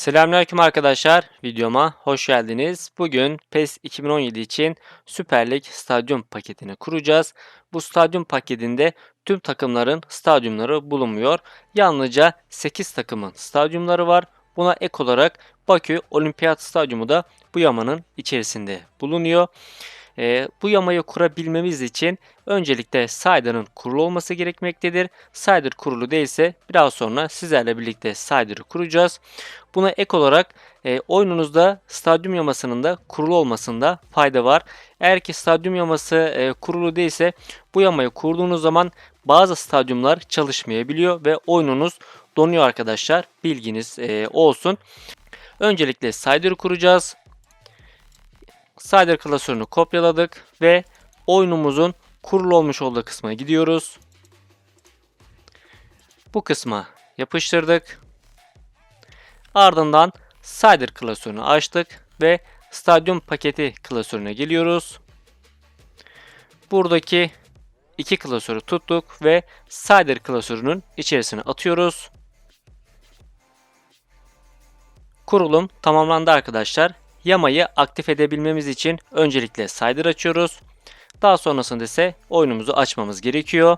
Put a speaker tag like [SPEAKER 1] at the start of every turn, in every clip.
[SPEAKER 1] Selamünaleyküm arkadaşlar. Videoma hoş geldiniz. Bugün PES 2017 için Süper Lig stadyum paketini kuracağız. Bu stadyum paketinde tüm takımların stadyumları bulunmuyor. Yalnızca 8 takımın stadyumları var. Buna ek olarak Bakü Olimpiyat Stadyumu da bu yamanın içerisinde bulunuyor. Ee, bu yamayı kurabilmemiz için öncelikle Sider'ın kurulu olması gerekmektedir. Sider kurulu değilse biraz sonra sizlerle birlikte Sider'ı kuracağız. Buna ek olarak e, oyununuzda stadyum yamasının da kurulu olmasında fayda var. Eğer ki stadyum yaması e, kurulu değilse bu yamayı kurduğunuz zaman bazı stadyumlar çalışmayabiliyor ve oyununuz donuyor arkadaşlar. Bilginiz e, olsun. Öncelikle Sider'ı kuracağız. Sider klasörünü kopyaladık ve oyunumuzun kurulu olmuş olduğu kısmına gidiyoruz. Bu kısma yapıştırdık. Ardından Sider klasörünü açtık ve stadyum paketi klasörüne geliyoruz. Buradaki iki klasörü tuttuk ve Sider klasörünün içerisine atıyoruz. Kurulum tamamlandı arkadaşlar. Yamayı aktif edebilmemiz için öncelikle Sider açıyoruz. Daha sonrasında ise oyunumuzu açmamız gerekiyor.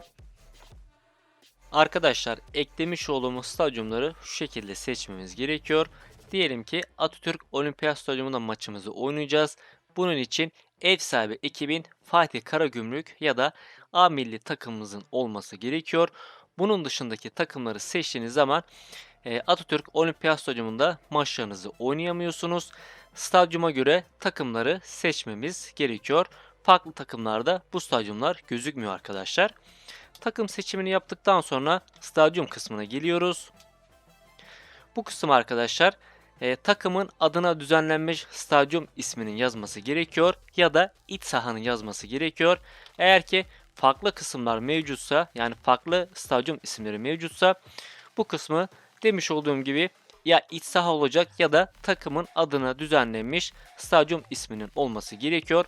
[SPEAKER 1] Arkadaşlar eklemiş olduğumuz stadyumları şu şekilde seçmemiz gerekiyor. Diyelim ki Atatürk Olimpiyat Stadyumunda maçımızı oynayacağız. Bunun için ev sahibi ekibin Fatih Karagümrük ya da A milli takımımızın olması gerekiyor. Bunun dışındaki takımları seçtiğiniz zaman e, Atatürk Olimpiyat Stadyumunda maçlarınızı oynayamıyorsunuz. Stadyuma göre takımları seçmemiz gerekiyor. Farklı takımlarda bu stadyumlar gözükmüyor arkadaşlar. Takım seçimini yaptıktan sonra stadyum kısmına geliyoruz. Bu kısım arkadaşlar e, takımın adına düzenlenmiş stadyum isminin yazması gerekiyor ya da iç sahanın yazması gerekiyor. Eğer ki farklı kısımlar mevcutsa yani farklı stadyum isimleri mevcutsa bu kısmı demiş olduğum gibi ya iç saha olacak ya da takımın adına düzenlenmiş stadyum isminin olması gerekiyor.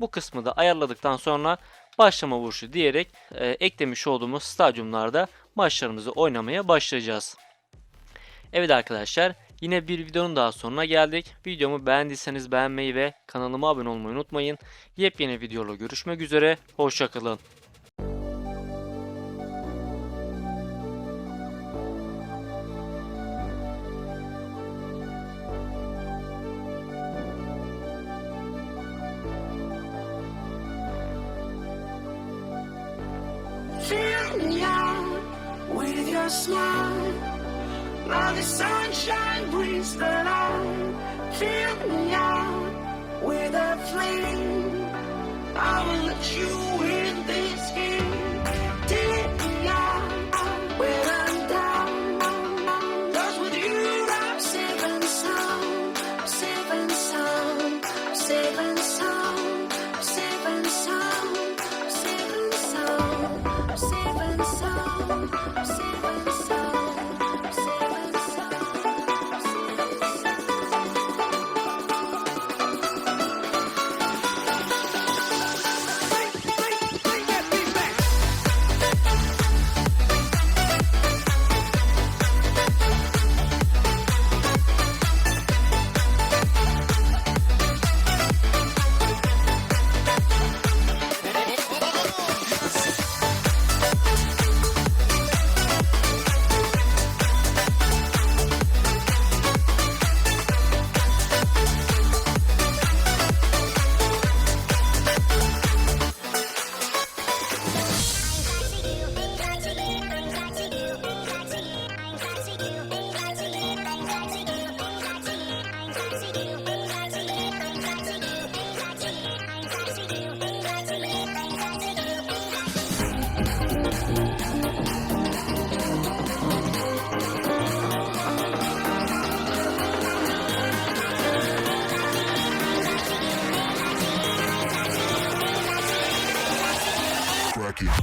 [SPEAKER 1] Bu kısmı da ayarladıktan sonra başlama vuruşu diyerek e, eklemiş olduğumuz stadyumlarda maçlarımızı oynamaya başlayacağız. Evet arkadaşlar yine bir videonun daha sonuna geldik. Videomu beğendiyseniz beğenmeyi ve kanalıma abone olmayı unutmayın. Yepyeni videolarla görüşmek üzere. Hoşçakalın.
[SPEAKER 2] The sunshine brings the light. Fill me out with a flame.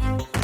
[SPEAKER 2] you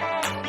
[SPEAKER 3] oh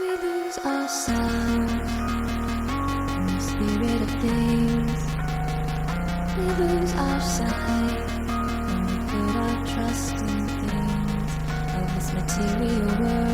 [SPEAKER 2] We lose ourselves in the spirit of things. We lose our sight when we put our trust in things of this material world,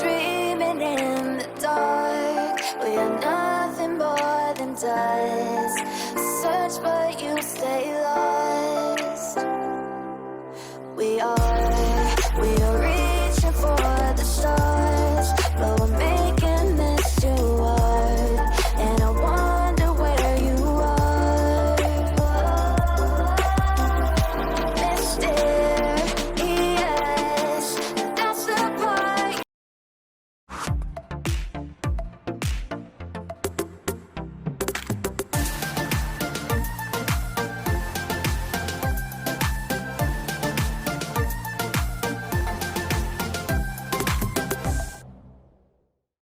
[SPEAKER 4] dreaming in the dark. We are nothing more than dust.